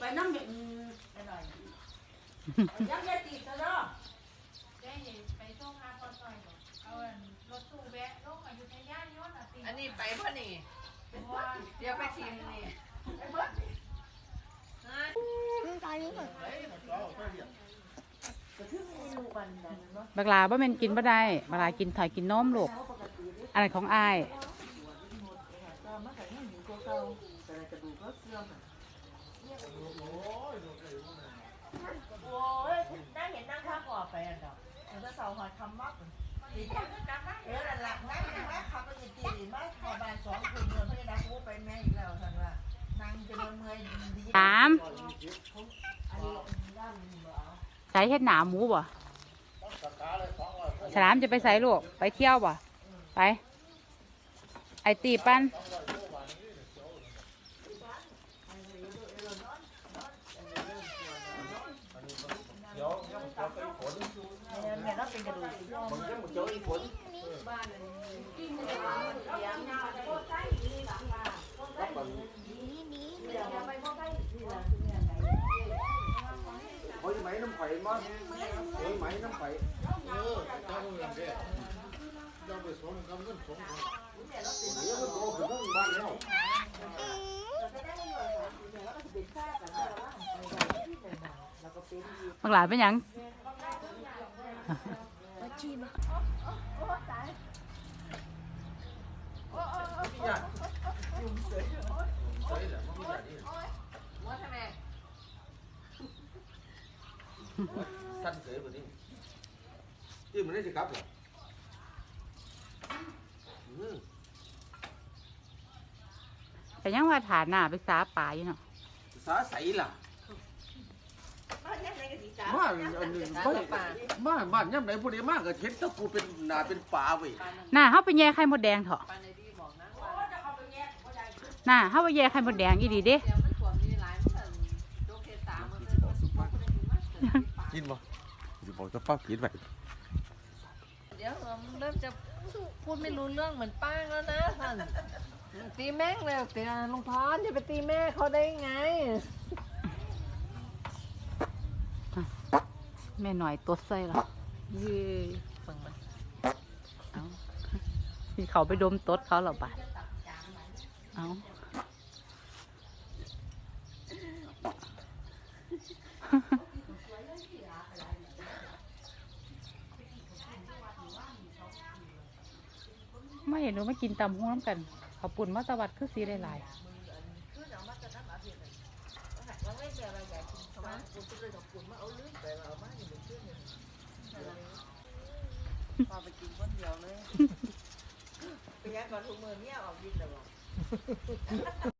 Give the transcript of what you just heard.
ไปน้ำอืมไปหน่อยยังยายตีซะเนาะได้เห็นไปช่วงหาพอซอยบ่เอาอันรถตู้แวะลงอยุธยาย้อนอะติอันนี้ไปพ่อนี่เพราะว่าเดี๋ยวไปชิมนี่ตอนนี้ก่อนบักลาบ่แม่นกินบ่ได้บักลากินถอยกินนมลูกอะไรของอาย โอ้ยได้เห็นนั่งข้างก่อไปอะดอกมันก็สาหอยคำมักตีกันเออหลักนั่งนั่งแล้วขับไปตีตีมาพอบานสองคืนเงินเพื่อนนะกูไปแม่อีกแล้วท่านว่านั่งจะเดินเมื่อยดีสามอันนี้ย่างบ่เอาใส่เฮ็ดหนาหมูบ่ฉลามจะไปใส่ลูกไปเที่ยวบ่ไป ไอตีปั้น แม่เราเป็น กระดูกมึงยังมึงเจออีฝนนี่นี่เฮ้ยไหมน้ำไผ่มา ชิมว่าทำไมสั้นเสยแบบนี้ที่มันได้สิครับเหรออืมแต่ยังว่าฐานหน้าไปสาป่าอยู่เนาะสาใสล่ะ บ้านยังไงกันสิจ้ามาอันนี้มามาบ้านย่ำไหนพวกนี้มากก็เห็นแตะกูเป็นหนาเป็นป่าเว้ยหน้าเฮาไปแย่ไข่มดแดงเถอะปานในที่บอกนะว่าหน้าเฮาไปแย่ไข่มดแดงอีดีเด้เดี๋ยวมันถ่วงนี่หลายมันโจกเทสามมันเป็นคนได้ถึงมาเกิดที่ป่ากินบ่สิบอกจะฟังกินไปเดี๋ยวมันเริ่มจะพูดไม่รู้เรื่องเหมือนป้างแล้วนะท่านตีแม่งแล้วตีลุงพรจะไปตีแม่เขาได้ไง แม่หน่อยตัวใส่ละยืยฟังมาเอาที่เขาไปดมตดเขาเหรอบาดเอาไม่เห็นหนูไม่กินตำห้วมกันเขาวปุ่นมัตวัดคือสีหลาย พาไปกินคนเดียวเลยเป็นยังก่อนทุกมือเนี่ยออกยินเลยบอก